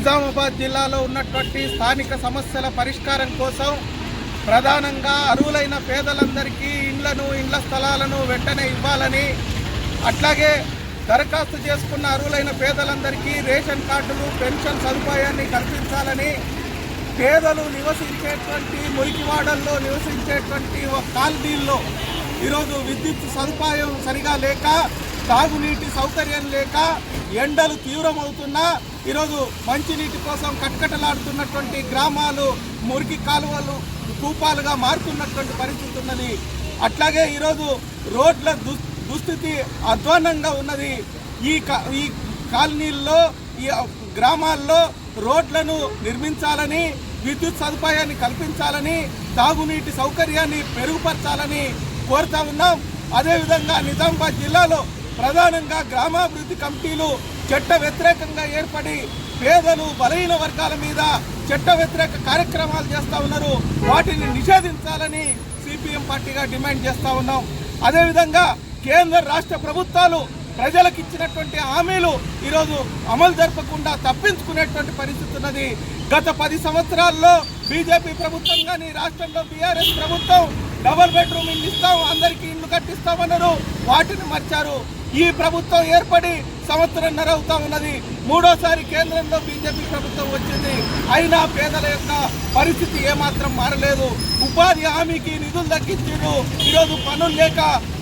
నిజామాబాద్ జిల్లాలో ఉన్నటువంటి స్థానిక సమస్యల పరిష్కారం కోసం ప్రధానంగా అర్హులైన పేదలందరికీ ఇండ్లను ఇండ్ల స్థలాలను వెంటనే ఇవ్వాలని అట్లాగే దరఖాస్తు చేసుకున్న అర్హులైన పేదలందరికీ రేషన్ కార్డులు పెన్షన్ సదుపాయాన్ని కల్పించాలని పేదలు నివసించేటువంటి మురికివాడల్లో నివసించేటువంటి కాలనీల్లో ఈరోజు విద్యుత్ సదుపాయం సరిగా లేక తాగునీటి సౌకర్యం లేక ఎండలు తీవ్రమవుతున్నా ఈరోజు మంచినీటి కోసం కట్కటలాడుతున్నటువంటి గ్రామాలు మురికి కాలువలు కూపాలుగా మారుతున్నటువంటి పరిస్థితి ఉన్నది. అట్లాగే ఈరోజు రోడ్ల దు దుస్థితి అధ్వానంగా ఉన్నది. ఈ ఈ కాలనీల్లో ఈ గ్రామాల్లో రోడ్లను నిర్మించాలని విద్యుత్ సదుపాయాన్ని కల్పించాలని తాగునీటి సౌకర్యాన్ని మెరుగుపరచాలని కోరుతా ఉన్నాం. అదేవిధంగా నిజామాబాద్ జిల్లాలో ప్రధానంగా గ్రామాభివృద్ధి కమిటీలు చట్ట వ్యతిరేకంగా ఏర్పడి పేదలు బలహీన వర్గాల మీద చట్ట వ్యతిరేక కార్యక్రమాలు చేస్తా ఉన్నారు. వాటిని నిషేధించాలని సిపిఎం పార్టీగా డిమాండ్ చేస్తా ఉన్నాం. అదేవిధంగా కేంద్ర రాష్ట్ర ప్రభుత్వాలు ప్రజలకు ఇచ్చినటువంటి హామీలు ఈరోజు అమలు జరపకుండా తప్పించుకునేటువంటి పరిస్థితి ఉన్నది. గత పది సంవత్సరాల్లో బీజేపీ ప్రభుత్వం కానీ రాష్ట్రంలో బీఆర్ఎస్ ప్రభుత్వం డబల్ బెడ్రూమ్ ఇల్లు ఇస్తాం అందరికీ ఇల్లు కట్టిస్తామన్నారు. వాటిని మర్చారు. ఈ ప్రభుత్వం ఏర్పడి సంవత్సరంన్నర అవుతా ఉన్నది. మూడోసారి కేంద్రంలో బీజేపీ ప్రభుత్వం వచ్చింది. అయినా పేదల యొక్క పరిస్థితి ఏమాత్రం మారలేదు. ఉపాధి హామీకి నిధులు తగ్గించారు ఈరోజు పనులు లేక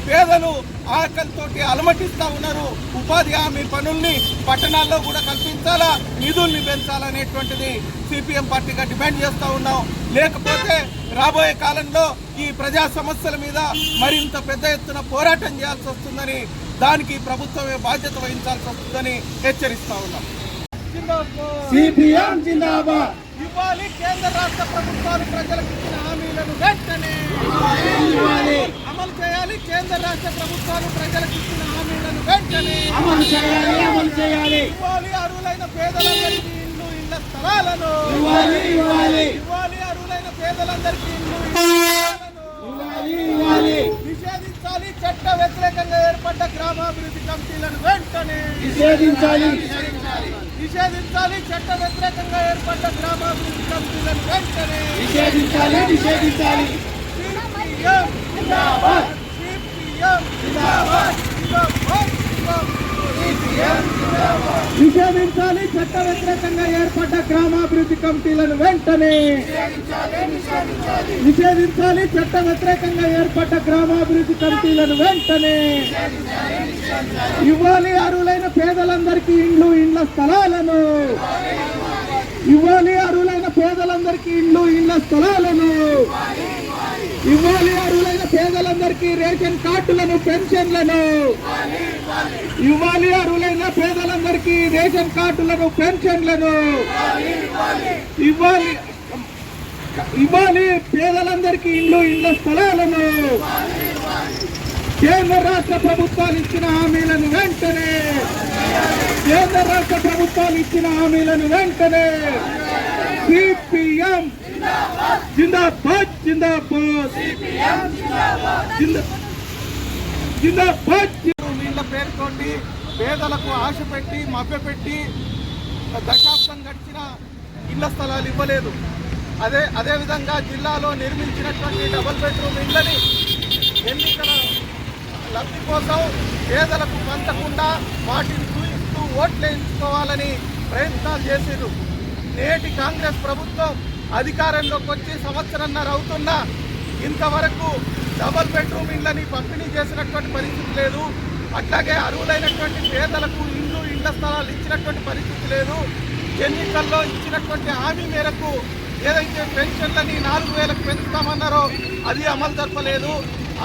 పేదలు ఆకలితోటి అలమటిస్తూ ఉన్నారు. ఉపాధి హామీ పనుల్ని పట్టణాల్లో కూడా కల్పించాలా? నిధుల్ని పెంచాలనేటువంటిది సిపిఎం పార్టీగా డిమాండ్ చేస్తూ ఉన్నాం. లేకపోతే రాబోయే కాలంలో ఈ ప్రజా సమస్యల మీద మరింత పెద్ద ఎత్తున పోరాటం చేయాల్సి వస్తుందని దానికి ప్రభుత్వమే బాధ్యత వహించాల్సి వస్తుందని హెచ్చరిస్తా ఉన్నాం. ఇవ్వాలి కేంద్ర రాష్ట్ర ప్రభుత్వాలు ప్రజలకు ఇచ్చిన హామీలను వెంటనే అమలు చేయాలి. కేంద్ర రాష్ట్ర ప్రభుత్వాలు ప్రజలకు ఇచ్చిన హామీలను వెంటనే అమలు చేయాలి అమలు చేయాలి. ఇవ్వాలి. అర్హులైన పేదలందరికీ ఇల్లు ఇళ్ళ స్థలాలను ఇవ్వాలి ఇవ్వాలి. పేదలందరికీ నిషేధించాలి. చట్ట వ్యతిరేకంగా ఏర్పడ్డ గ్రామాభివృద్ధి కమిటీలను వెంటనే నిషేధించాలి. నిషేధించాలి. చట్ట వ్యతిరేకంగా ఏర్పడ్డ గ్రామాభివృద్ధి కమిటీలను వెంటనే నిషేధించాలి. నిషేధించాలి. సిపిఎం సిపిఎం జిందాబాద్. నిషేధించాలి చట్ట వ్యతిరేకంగా ఏర్పడ్డ గ్రామాభివృద్ధి కమిటీలను వెంటనే నిషేధించాలి చట్ట వ్యతిరేకంగా ఏర్పడ్డ గ్రామాభివృద్ధి కమిటీలను వెంటనే ఇవ్వాలి అరువులైన పేదలందరికీ ఇండ్లు ఇండ్ల స్థలాలను. ఇవ్వాలి అరువులైన పేదలందరికీ ఇండ్లు ఇండ్ల స్థలాలను. ఇవ్వాలి అర్హులైన పేదలందరికీ రేషన్ కార్డులను పెన్షన్లను. ఇవ్వాలి అర్హులైన పేదలందరికీ రేషన్ కార్డులను పెన్షన్లను. ఇవ్వాలి ఇవ్వాలి పేదలందరికీ ఇల్లు ఇళ్ళ స్థలాలను. కేంద్ర రాష్ట్ర ప్రభుత్వాలు ఇచ్చిన హామీలను వెంటనే కేంద్ర రాష్ట్ర ప్రభుత్వాలు ఇచ్చిన హామీలను వెంటనే సిపిఎం జిందాబాద్ జిందాబాద్. జిందాబాద్ వీళ్ళ పేరుతోటి పేదలకు ఆశ పెట్టి మభ్యపెట్టి దశాబ్దం గడిచిన ఇళ్ళ స్థలాలు ఇవ్వలేదు. అదే అదేవిధంగా జిల్లాలో నిర్మించినటువంటి డబుల్ బెడ్రూమ్ ఇళ్ళని ఎన్నికల లబ్ధి కోసం పేదలకు పంచకుండా వాటిని చూపిస్తూ ఓట్లు వేయించుకోవాలని ప్రయత్నాలు చేసేది నేటి కాంగ్రెస్ ప్రభుత్వం అధికారంలోకి వచ్చి సంవత్సరంన్నర అవుతున్నా ఇంతవరకు డబల్ బెడ్రూమ్ ఇళ్ళని పంపిణీ చేసినటువంటి పరిస్థితి లేదు. అట్లాగే అర్హులైనటువంటి పేదలకు ఇల్లు ఇళ్ళ స్థలాలు ఇచ్చినటువంటి పరిస్థితి లేదు. ఎన్నికల్లో ఇచ్చినటువంటి హామీ మేరకు ఏదైతే పెన్షన్లని నాలుగు వేలకు పెంచుతామన్నారో అది అమలు జరపలేదు.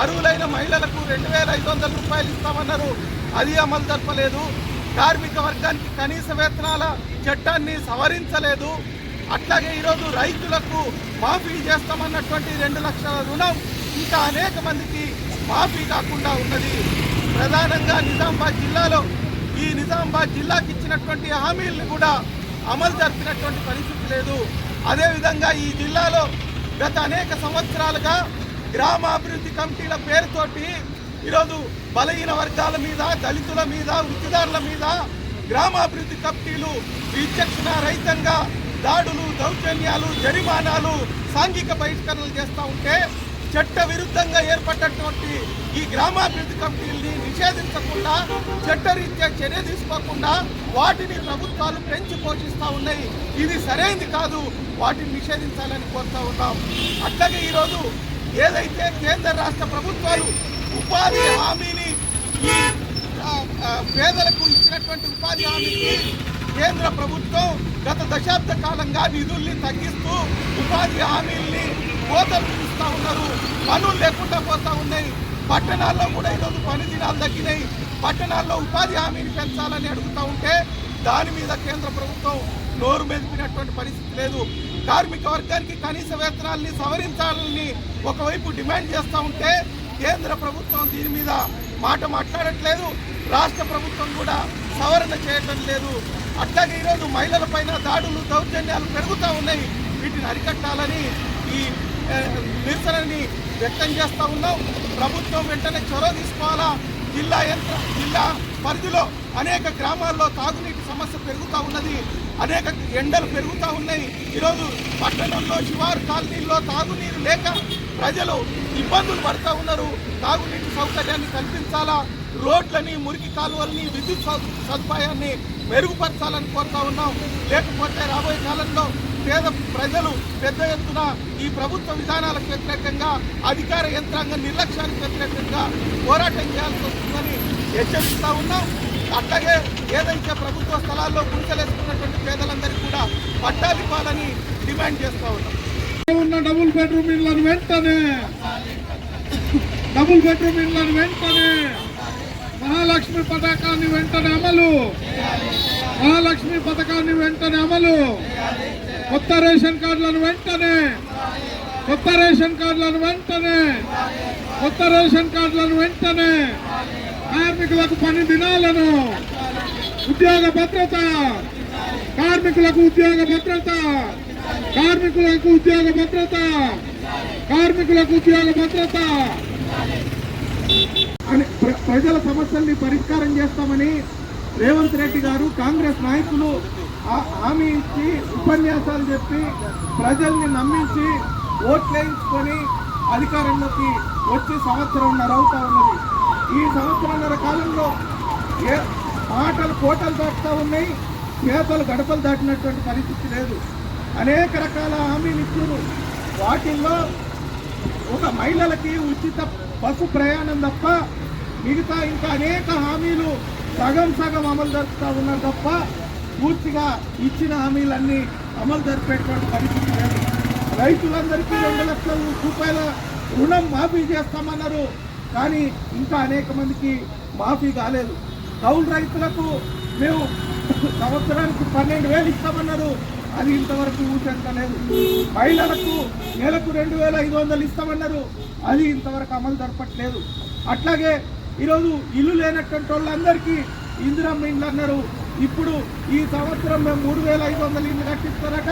అర్హులైన మహిళలకు రెండు వేల ఐదు వందల రూపాయలు ఇస్తామన్నారు అది అమలు జరపలేదు. కార్మిక వర్గానికి కనీస వేతనాల చట్టాన్ని సవరించలేదు. అట్లాగే ఈరోజు రైతులకు మాఫీ చేస్తామన్నటువంటి రెండు లక్షల రుణం ఇంకా అనేక మందికి మాఫీ కాకుండా ఉన్నది. ప్రధానంగా నిజామాబాద్ జిల్లాలో ఈ నిజామాబాద్ జిల్లాకి ఇచ్చినటువంటి హామీలను కూడా అమలు జరిపినటువంటి పరిస్థితి లేదు. అదేవిధంగా ఈ జిల్లాలో గత అనేక సంవత్సరాలుగా గ్రామాభివృద్ధి కమిటీల పేరుతోటి ఈరోజు బలహీన వర్గాల మీద దళితుల మీద వృత్తిదారుల మీద గ్రామాభివృద్ధి కమిటీలు విచక్షణ రహితంగా దాడులు దౌర్జన్యాలు జరిమానాలు సాంఘిక బహిష్కరణలు చేస్తూ ఉంటే చట్ట విరుద్ధంగా ఏర్పడ్డటువంటి ఈ గ్రామాభివృద్ధి కమిటీల్ని నిషేధించకుండా చట్టరీత్యా చర్య తీసుకోకుండా వాటిని ప్రభుత్వాలు పెంచి పోషిస్తూ ఉన్నాయి. ఇది సరైనది కాదు. వాటిని నిషేధించాలని కోరుతూ ఉన్నాం. అట్లాగే ఈరోజు ఏదైతే కేంద్ర రాష్ట్ర ప్రభుత్వాలు ఉపాధి హామీని ఈ పేదలకు ఇచ్చినటువంటి ఉపాధి హామీకి కేంద్ర ప్రభుత్వం గత దశాబ్ద కాలంగా నిధుల్ని తగ్గిస్తూ ఉపాధి హామీల్ని కోతలు విధిస్తూ ఉన్నారు. పనులు లేకుండా పోతా ఉన్నాయి. పట్టణాల్లో కూడా ఈరోజు పని దినాలు తగ్గినాయి. పట్టణాల్లో ఉపాధి హామీని పెంచాలని అడుగుతూ ఉంటే దాని మీద కేంద్ర ప్రభుత్వం నోరు మెదిపినటువంటి పరిస్థితి లేదు. కార్మిక వర్గానికి కనీస వేతనాల్ని సవరించాలని ఒకవైపు డిమాండ్ చేస్తూ ఉంటే కేంద్ర ప్రభుత్వం దీని మీద మాట మాట్లాడట్లేదు. రాష్ట్ర ప్రభుత్వం కూడా సవరణ చేయటం లేదు. అట్లాగే ఈరోజు మహిళల పైన దాడులు దౌర్జన్యాలు పెరుగుతూ ఉన్నాయి. వీటిని అరికట్టాలని ఈ నిరసనని వ్యక్తం చేస్తూ ఉన్నాం. ప్రభుత్వం వెంటనే చొరవ తీసుకోవాలా? జిల్లా యంత్ర జిల్లా పరిధిలో అనేక గ్రామాల్లో తాగునీటి సమస్య పెరుగుతూ ఉన్నది. అనేక ఎండలు పెరుగుతూ ఉన్నాయి. ఈరోజు పట్టణంలో శివారు కాలనీల్లో తాగునీరు లేక ప్రజలు ఇబ్బందులు పడుతూ ఉన్నారు. తాగునీటి సౌకర్యాన్ని కల్పించాలా? రోడ్లని మురికి కాలువల్ని విద్యుత్ సదుపాయాన్ని మెరుగుపరచాలని కోరుతా ఉన్నాం. లేకపోతే రాబోయే కాలంలో పేద ప్రజలు పెద్ద ఎత్తున ఈ ప్రభుత్వ విధానాలకు వ్యతిరేకంగా అధికార యంత్రాంగం నిర్లక్ష్యానికి వ్యతిరేకంగా పోరాటం చేయాల్సి వస్తుందని హెచ్చరిస్తా ఉన్నాం. అట్లాగే ఏదైతే ప్రభుత్వ స్థలాల్లో గుడిసెలేసుకున్నటువంటి పేదలందరికీ కూడా పట్టాలు డిమాండ్ చేస్తా ఉన్నాం. ఉన్న డబుల్ బెడ్రూమ్ ఇళ్ళను వెంటనే డబుల్ బెడ్రూమ్ ఇళ్ళను వెంటనే మహాలక్ష్మి పథకాన్ని వెంటనే అమలు. మహాలక్ష్మి పథకాన్ని వెంటనే అమలు. కొత్త రేషన్ కార్డులను వెంటనే కొత్త రేషన్ కార్డులను వెంటనే కొత్త రేషన్ కార్డులను వెంటనే కార్మికులకు పని దినాలను ఉద్యోగ భద్రత కార్మికులకు ఉద్యోగ భద్రత కార్మికులకు ఉద్యోగ భద్రత కార్మికులకు ఉద్యోగ భద్రత ప్రజల సమస్యల్ని పరిష్కారం చేస్తామని రేవంత్ రెడ్డి గారు కాంగ్రెస్ నాయకులు ఆ- హామీ ఇచ్చి ఉపన్యాసాలు చెప్పి ప్రజల్ని నమ్మించి ఓట్లేయించుకొని అధికారంలోకి వచ్చి సంవత్సరంన్నర అవుతా ఉన్నది. ఈ సంవత్సరంన్నర కాలంలో ఏ మాటలు కోటలు దాటుతూ ఉన్నాయి చేతలు గడపలు దాటినటువంటి పరిస్థితి లేదు. అనేక రకాల హామీలు ఇచ్చారు వాటిల్లో ఒక మహిళలకి ఉచిత బస్సు ప్రయాణం తప్ప మిగతా ఇంకా అనేక హామీలు సగం సగం అమలు జరుపుతూ ఉన్నారు తప్ప పూర్తిగా ఇచ్చిన హామీలన్నీ అమలు జరిపేటువంటి పరిస్థితి లేదు. రైతులందరికీ రెండు లక్షల రూపాయల రుణం మాఫీ చేస్తామన్నారు. కానీ ఇంకా అనేక మందికి మాఫీ కాలేదు. కౌలు రైతులకు మేము సంవత్సరానికి పన్నెండు వేలు ఇస్తామన్నారు. అది ఇంతవరకు ఊసెంతలేదు మహిళలకు నెలకు రెండు వేల ఐదు వందలు ఇస్తామన్నారు. అది ఇంతవరకు అమలు జరపట్లేదు. అట్లాగే ఈరోజు ఇల్లు లేనటువంటి వాళ్ళందరికీ ఇందిరమ్మ ఇండ్లు అన్నారు. ఇప్పుడు ఈ సంవత్సరం మేము మూడు వేల ఐదు వందల ఇండ్లు కట్టిస్తారట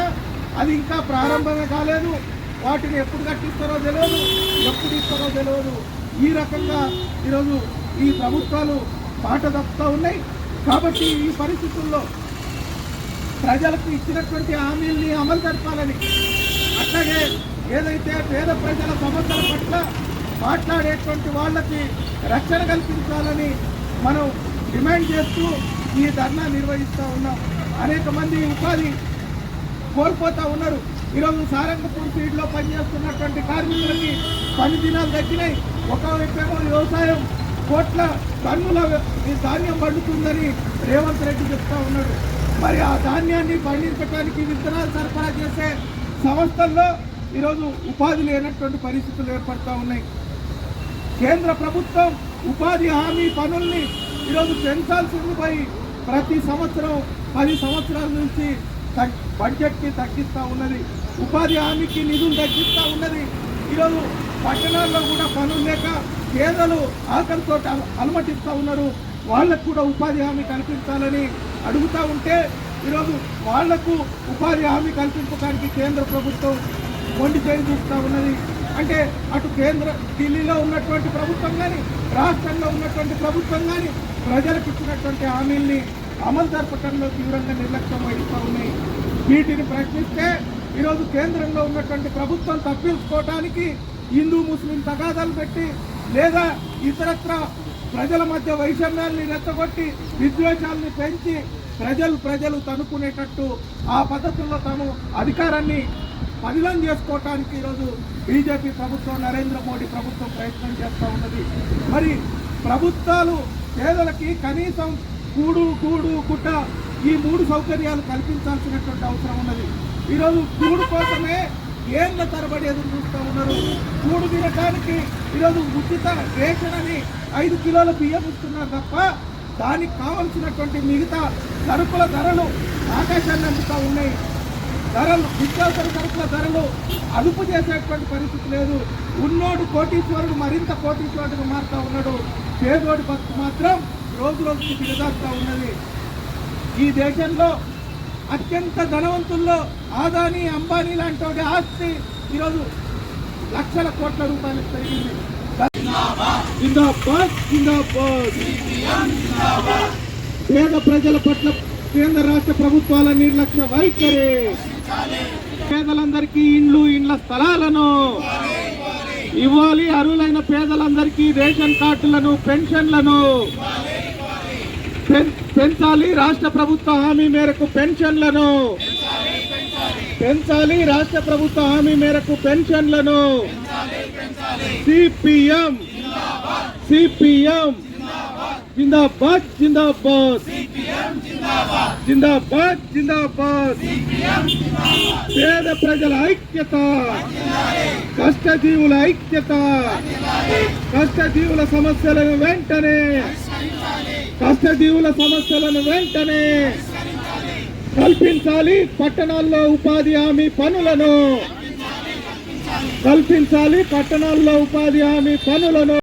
అది ఇంకా ప్రారంభమే కాలేదు. వాటిని ఎప్పుడు కట్టిస్తారో తెలియదు ఎప్పుడు ఇస్తారో తెలియదు ఈ రకంగా ఈరోజు ఈ ప్రభుత్వాలు పాట తప్పుతూ ఉన్నాయి. కాబట్టి ఈ పరిస్థితుల్లో ప్రజలకు ఇచ్చినటువంటి హామీల్ని అమలు జరపాలని అట్లాగే ఏదైతే పేద ప్రజల సమస్యల పట్ల మాట్లాడేటువంటి వాళ్ళకి రక్షణ కల్పించాలని మనం డిమాండ్ చేస్తూ ఈ ధర్నా నిర్వహిస్తూ ఉన్నాం. అనేక మంది ఉపాధి కోల్పోతూ ఉన్నారు. ఈరోజు సారంగపూర్ ఫీల్డ్లో పనిచేస్తున్నటువంటి కార్మికులకి పని దినాలు తగ్గినాయి. ఒకవైపేమో వ్యవసాయం కోట్ల టన్నుల ఈ ధాన్యం పండుతుందని రేవంత్ రెడ్డి చెప్తా ఉన్నాడు. మరి ఆ ధాన్యాన్ని పండించడానికి విత్తనాలు సరఫరా చేసే సంస్థల్లో ఈరోజు ఉపాధి లేనటువంటి పరిస్థితులు ఏర్పడతా ఉన్నాయి. కేంద్ర ప్రభుత్వం ఉపాధి హామీ పనుల్ని ఈరోజు పెంచాల్సింది పోయి ప్రతి సంవత్సరం పది సంవత్సరాల నుంచి తగ్- బడ్జెట్కి తగ్గిస్తూ ఉన్నది. ఉపాధి హామీకి నిధులు తగ్గిస్తూ ఉన్నది. ఈరోజు పట్టణాల్లో కూడా పనులు లేక పేదలు ఆకలితో అలమటిస్తూ ఉన్నారు. వాళ్ళకు కూడా ఉపాధి హామీ కల్పించాలని అడుగుతూ ఉంటే ఈరోజు వాళ్ళకు ఉపాధి హామీ కల్పించడానికి కేంద్ర ప్రభుత్వం మొండి చేయి చూస్తూ ఉన్నది. అంటే అటు కేంద్ర ఢిల్లీలో ఉన్నటువంటి ప్రభుత్వం కానీ రాష్ట్రంలో ఉన్నటువంటి ప్రభుత్వం కానీ ప్రజలకు ఇచ్చినటువంటి హామీల్ని అమలు జరపడంలో తీవ్రంగా నిర్లక్ష్యం వహిస్తూ ఉన్నాయి. వీటిని ప్రశ్నిస్తే ఈరోజు కేంద్రంలో ఉన్నటువంటి ప్రభుత్వం తప్పించుకోవడానికి హిందూ ముస్లిం తగాదాలు పెట్టి లేదా ఇతరత్ర ప్రజల మధ్య వైషమ్యాల్ని రెచ్చగొట్టి విద్వేషాల్ని పెంచి ప్రజలు ప్రజలు తనుకునేటట్టు ఆ పద్ధతుల్లో తాము అధికారాన్ని పదిలం చేసుకోవటానికి ఈరోజు బీజేపీ ప్రభుత్వం నరేంద్ర మోడీ ప్రభుత్వం ప్రయత్నం చేస్తూ ఉన్నది. మరి ప్రభుత్వాలు పేదలకి కనీసం కూడు కూడు గుట్ట ఈ మూడు సౌకర్యాలు కల్పించాల్సినటువంటి అవసరం ఉన్నది. ఈరోజు కూడు కోసమే ఏళ్ళ తరబడి ఎదురు చూస్తూ ఉన్నారు. కూడు తినడానికి ఈరోజు ఉచిత రేషన్ అని ఐదు కిలోల బియ్యం ఇస్తున్నారు తప్ప దానికి కావలసినటువంటి మిగతా సరుకుల ధరలు ఆకాశాన్ని అందుతూ ఉన్నాయి. ధరలు నిత్యావసర సరుకుల ధరలు అదుపు చేసేటువంటి పరిస్థితి లేదు. ఉన్నోడు కోటీశ్వరుడు మరింత కోటీశ్వరుడుగా మారుతా ఉన్నాడు. పేదోడి బతుకు మాత్రం రోజు రోజుకి దిగజారుతా ఉన్నది. ఈ దేశంలో అత్యంత ధనవంతుల్లో ఆదాని అంబానీ లాంటి ఆస్తి ఈరోజు లక్షల కోట్ల రూపాయలకు పెరిగింది. పేద ప్రజల పట్ల కేంద్ర రాష్ట్ర ప్రభుత్వాల నిర్లక్ష్య వైఖరి. పేదలందరికీ ఇండ్లు ఇండ్ల స్థలాలను ఇవ్వాలి. అర్హులైన పేదలందరికీ రేషన్ కార్డులను పెన్షన్లను పెంచాలి. రాష్ట్ర ప్రభుత్వ హామీ మేరకు పెన్షన్లను పెంచాలి. రాష్ట్ర ప్రభుత్వ హామీ మేరకు పెన్షన్లను సిపిఎం సిపిఎం జిందాబాద్ జిందాబాద్. జిందాబాద్ జిందాబాద్. పేద ప్రజల ఐక్యత. కష్టజీవుల ఐక్యత. కష్టజీవుల సమస్యలను వెంటనే. కష్టజీవుల సమస్యలను వెంటనే. కల్పించాలి పట్టణాల్లో ఉపాధి హామీ పనులను. కల్పించాలి పట్టణాల్లో ఉపాధి హామీ పనులను.